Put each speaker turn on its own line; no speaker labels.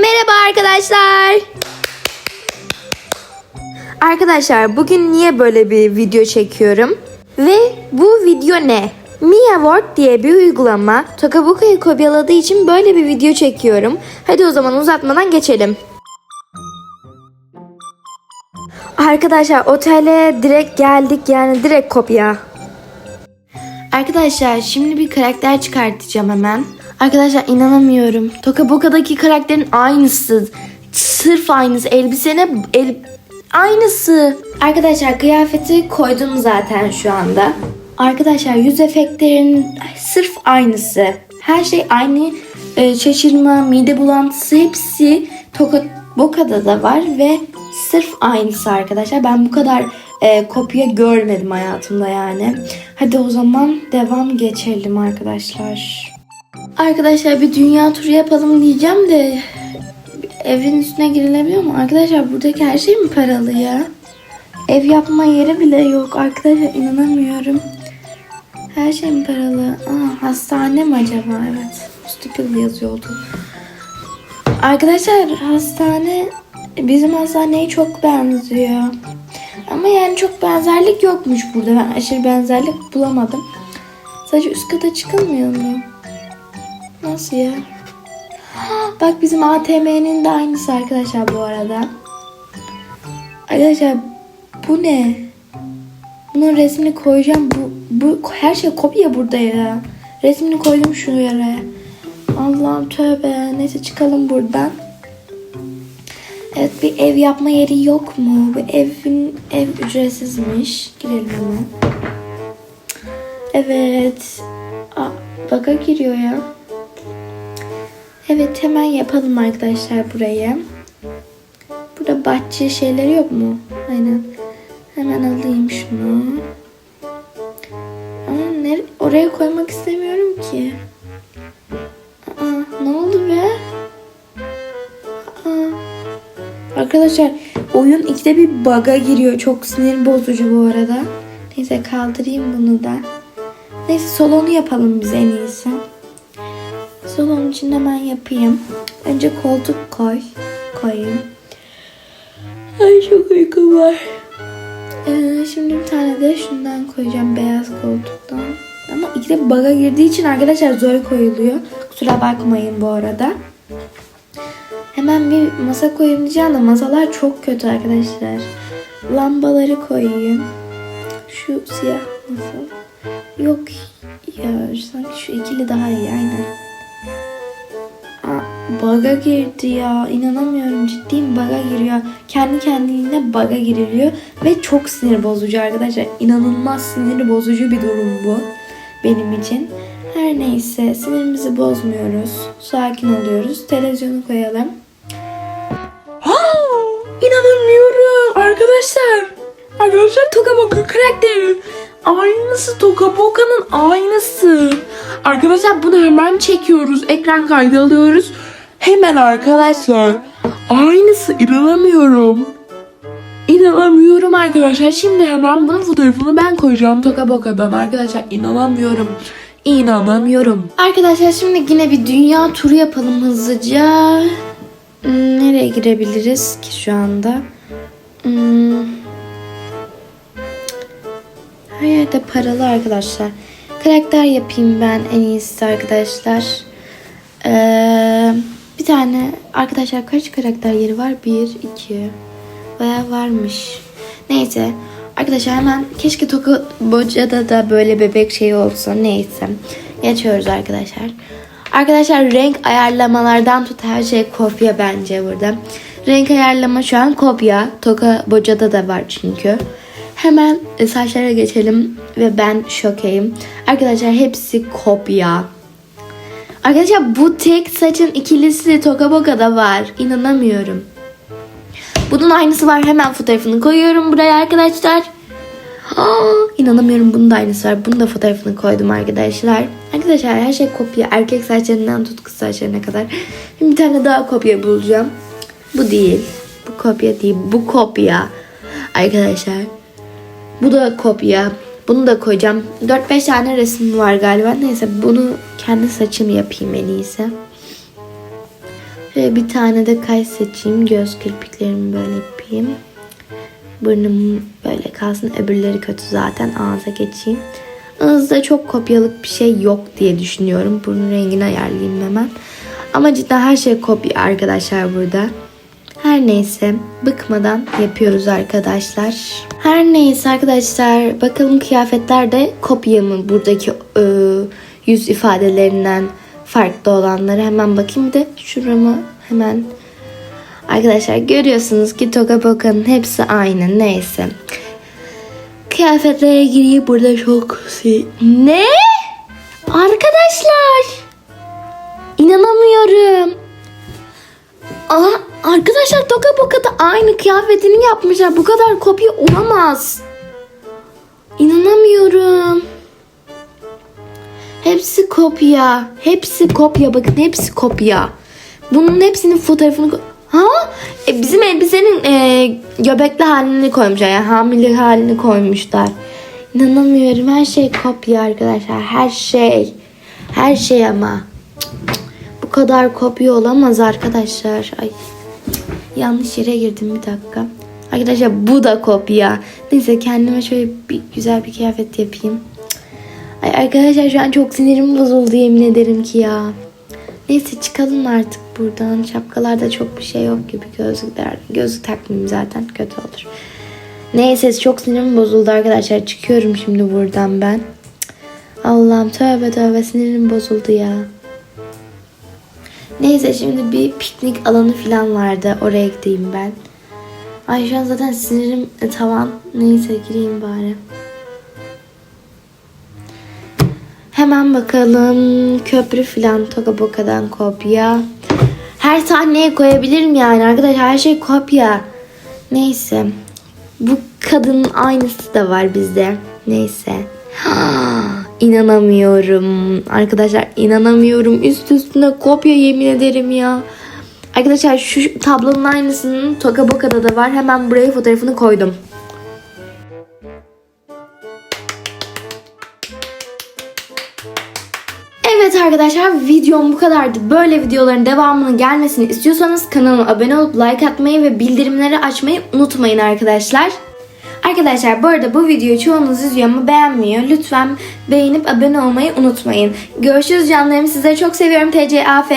merhaba arkadaşlar. Arkadaşlar bugün niye böyle bir video çekiyorum? Ve bu video ne? Mia Word diye bir uygulama Tokabuka'yı kopyaladığı için böyle bir video çekiyorum. Hadi o zaman uzatmadan geçelim. Arkadaşlar otele direkt geldik yani direkt kopya. Arkadaşlar şimdi bir karakter çıkartacağım hemen. Arkadaşlar inanamıyorum. Toka Boka'daki karakterin aynısı. Sırf aynısı. Elbisene el, aynısı. Arkadaşlar kıyafeti koydum zaten şu anda. Arkadaşlar yüz efektlerin sırf aynısı. Her şey aynı. Ee, şaşırma, mide bulantısı hepsi Toka Boka'da da var ve sırf aynısı arkadaşlar. Ben bu kadar e, kopya görmedim hayatımda yani. Hadi o zaman devam geçelim arkadaşlar. Arkadaşlar bir dünya turu yapalım diyeceğim de evin üstüne girilebiliyor mu? Arkadaşlar buradaki her şey mi paralı ya? Ev yapma yeri bile yok arkadaşlar inanamıyorum. Her şey mi paralı? Aa, hastane mi acaba? Evet. Hospital yazıyordu. Arkadaşlar hastane bizim hastaneye çok benziyor. Ama yani çok benzerlik yokmuş burada. Ben aşırı benzerlik bulamadım. Sadece üst kata çıkılmıyor mu? Nasıl ya? Bak bizim ATM'nin de aynısı arkadaşlar bu arada. Arkadaşlar bu ne? Bunun resmini koyacağım. Bu, bu her şey kopya burada ya. Resmini koydum şu yere. Allah'ım tövbe. Neyse çıkalım buradan. Evet bir ev yapma yeri yok mu? Bu evin ev ücretsizmiş. Girelim hemen. Evet. Aa, baka giriyor ya. Evet hemen yapalım arkadaşlar burayı. Burada bahçe şeyleri yok mu? Aynen. Hemen alayım şunu. Ama oraya koymak istemiyorum ki. Aa, ne oldu be? Aa. Arkadaşlar oyun ikide bir bug'a giriyor. Çok sinir bozucu bu arada. Neyse kaldırayım bunu da. Neyse salonu yapalım biz en iyisi. Salon için hemen yapayım. Önce koltuk koy. Koyayım. Ay çok uykum var. Ee, şimdi bir tane de şundan koyacağım beyaz koltuktan. Ama ikide bug'a girdiği için arkadaşlar zor koyuluyor. Kusura bakmayın bu arada. Hemen bir masa koyayım diyeceğim de masalar çok kötü arkadaşlar. Lambaları koyayım. Şu siyah masa. Yok ya sanki şu ikili daha iyi aynen. Baga girdi ya. İnanamıyorum ciddiyim baga giriyor. Kendi kendine baga giriliyor. Ve çok sinir bozucu arkadaşlar. İnanılmaz sinir bozucu bir durum bu. Benim için. Her neyse sinirimizi bozmuyoruz. Sakin oluyoruz. Televizyonu koyalım.
İnanamıyorum arkadaşlar. Arkadaşlar Toka Boka karakteri. Aynısı Toka Boka'nın aynısı. Arkadaşlar bunu hemen çekiyoruz. Ekran kaydı alıyoruz. Hemen arkadaşlar. Aynısı inanamıyorum. İnanamıyorum arkadaşlar. Şimdi hemen bunun fotoğrafını ben koyacağım Toka Boka'dan. Arkadaşlar inanamıyorum. İnanamıyorum.
Arkadaşlar şimdi yine bir dünya turu yapalım hızlıca. Hmm, Nereye girebiliriz ki şu anda? Hmm. Her yerde paralı arkadaşlar. Karakter yapayım ben en iyisi arkadaşlar. Ee, bir tane arkadaşlar kaç karakter yeri var? Bir, iki. Baya varmış. Neyse. Arkadaşlar hemen keşke Toka Boca'da da böyle bebek şey olsa. Neyse. Geçiyoruz arkadaşlar. Arkadaşlar renk ayarlamalardan tut her şey kopya bence burada. Renk ayarlama şu an kopya. Toka Boca'da da var çünkü. Hemen e, saçlara geçelim ve ben şokeyim. Arkadaşlar hepsi kopya. Arkadaşlar bu tek saçın ikilisi Toka Boca'da var. İnanamıyorum. Bunun aynısı var. Hemen fotoğrafını koyuyorum buraya arkadaşlar. Aa, inanamıyorum bunun da aynısı var. Bunun da fotoğrafını koydum arkadaşlar. Arkadaşlar her şey kopya. Erkek saçlarından tut kız saçlarına kadar. Şimdi bir tane daha kopya bulacağım. Bu değil. Bu kopya değil. Bu kopya. Arkadaşlar. Bu da kopya. Bunu da koyacağım. 4-5 tane resim var galiba. Neyse bunu kendi saçımı yapayım en iyisi. Şöyle bir tane de kaş seçeyim. Göz kirpiklerimi böyle yapayım. Burnum böyle kalsın. Öbürleri kötü zaten. Ağza geçeyim. Ağızda çok kopyalık bir şey yok diye düşünüyorum. Burnun rengini ayarlayayım hemen. Ama cidden her şey kopya arkadaşlar burada. Her neyse bıkmadan yapıyoruz arkadaşlar. Her neyse arkadaşlar bakalım kıyafetler de kopya mı buradaki e, yüz ifadelerinden farklı olanları hemen bakayım bir de şuramı hemen Arkadaşlar görüyorsunuz ki Toka Boka'nın hepsi aynı neyse. Kıyafetlere gireyim burada çok şey. Ne? Arkadaşlar inanamıyorum. Aa, arkadaşlar Toka Boka da aynı kıyafetini yapmışlar. Bu kadar kopya olamaz. İnanamıyorum. Hepsi kopya. Hepsi kopya. Bakın hepsi kopya. Bunun hepsinin fotoğrafını Ha? E, bizim elbisenin e, göbekli halini koymuşlar. Yani hamile halini koymuşlar. İnanamıyorum. Her şey kopya arkadaşlar. Her şey. Her şey ama. Cık, cık. Bu kadar kopya olamaz arkadaşlar. Ay. Yanlış yere girdim bir dakika. Arkadaşlar bu da kopya. Neyse kendime şöyle bir güzel bir kıyafet yapayım. Ay arkadaşlar şu an çok sinirim bozuldu yemin ederim ki ya. Neyse çıkalım artık buradan. Şapkalarda çok bir şey yok gibi gözlükler. Gözlük takmayayım zaten kötü olur. Neyse çok sinirim bozuldu arkadaşlar. Çıkıyorum şimdi buradan ben. Allah'ım tövbe tövbe sinirim bozuldu ya. Neyse şimdi bir piknik alanı falan vardı. Oraya gideyim ben. Ay şu an zaten sinirim e, tavan. Neyse gireyim bari. Hemen bakalım. Köprü filan Toka Boka'dan kopya. Her sahneye koyabilirim yani arkadaşlar. Her şey kopya. Neyse. Bu kadının aynısı da var bizde. Neyse. İnanamıyorum. Arkadaşlar inanamıyorum. Üst üstüne kopya yemin ederim ya. Arkadaşlar şu tablonun aynısının Toka Boka'da da var. Hemen buraya fotoğrafını koydum. Evet arkadaşlar videom bu kadardı. Böyle videoların devamının gelmesini istiyorsanız kanalıma abone olup like atmayı ve bildirimleri açmayı unutmayın arkadaşlar. Arkadaşlar bu arada bu videoyu çoğunuz izliyor ama beğenmiyor. Lütfen beğenip abone olmayı unutmayın. Görüşürüz canlarım. Sizleri çok seviyorum. TCAF.